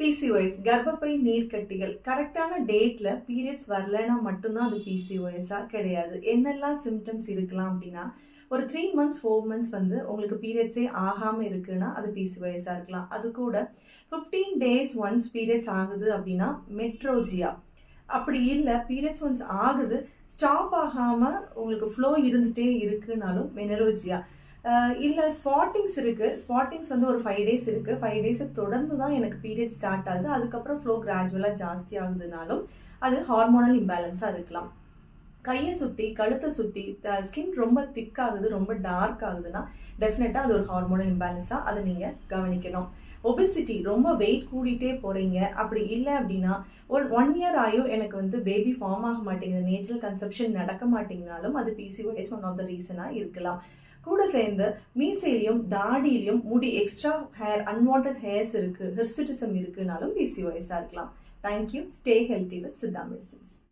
PCOS கர்ப்பப்பை நீர்க்கட்டிகள். கரெக்டான டேட்டில் பீரியட்ஸ் வரலன்னா மட்டும்தான் அது பிசிஓஎஸாக கிடையாது. என்னெல்லாம் சிம்டம்ஸ் இருக்கலாம் அப்படின்னா ஒரு த்ரீ மந்த்ஸ் ஃபோர் மந்த்ஸ் வந்து உங்களுக்கு பீரியட்ஸே ஆகாமல் இருக்குன்னா அது பிசிஓஎஸ்ஸாக இருக்கலாம். அது கூட ஃபிஃப்டீன் டேஸ் ஒன்ஸ் பீரியட்ஸ் ஆகுது அப்படின்னா மெட்ரோஜியா அப்படி இல்லை பீரியட்ஸ் ஒன்ஸ் ஆகுது ஸ்டாப் ஆகாமல் உங்களுக்கு ஃப்ளோ இருந்துகிட்டே இருக்குனாலும் மெனரோஜியா இல்லை ஸ்பாட்டிங்ஸ் இருக்குது ஸ்பாட்டிங்ஸ் வந்து ஒரு ஃபைவ் டேஸ் இருக்குது ஃபைவ் டேஸை தொடர்ந்து தான் எனக்கு பீரியட் ஸ்டார்ட் ஆகுது. அதுக்கப்புறம் ஃப்ளோ கிராஜுவலாக ஜாஸ்தி ஆகுதுனாலும் அது ஹார்மோனல் இம்பேலன்ஸாக இருக்கலாம். கையை சுற்றி கழுத்தை சுற்றி ஸ்கின் ரொம்ப திக் ஆகுது ரொம்ப டார்க் ஆகுதுன்னா டெஃபினட்டாக அது ஒரு ஹார்மோனல் இம்பேலன்ஸ் தான் அதை நீங்கள் கவனிக்கணும். ஒபிசிட்டி ரொம்ப வெயிட் கூடிட்டே போகிறீங்க அப்படி இல்லை அப்படின்னா ஒரு ஒன் இயர் ஆயும் எனக்கு வந்து பேபி ஃபார்ம் ஆக மாட்டேங்குது. நேச்சுரல் கன்செப்ஷன் நடக்க மாட்டேங்கினாலும் அது பிசிஓஎஸ் ஒன் ஆஃப் த ரீசனாக இருக்கலாம். கூட சேர்ந்து மீசையிலையும் தாடியிலையும் முடி எக்ஸ்ட்ரா ஹேர் அன்வான்ட் ஹேர்ஸ் இருக்குது ஹெர்சிட்டிசம் இருக்குனாலும் பிசிஓஎஸாக இருக்கலாம். Thank you stay healthy with Siddha medicines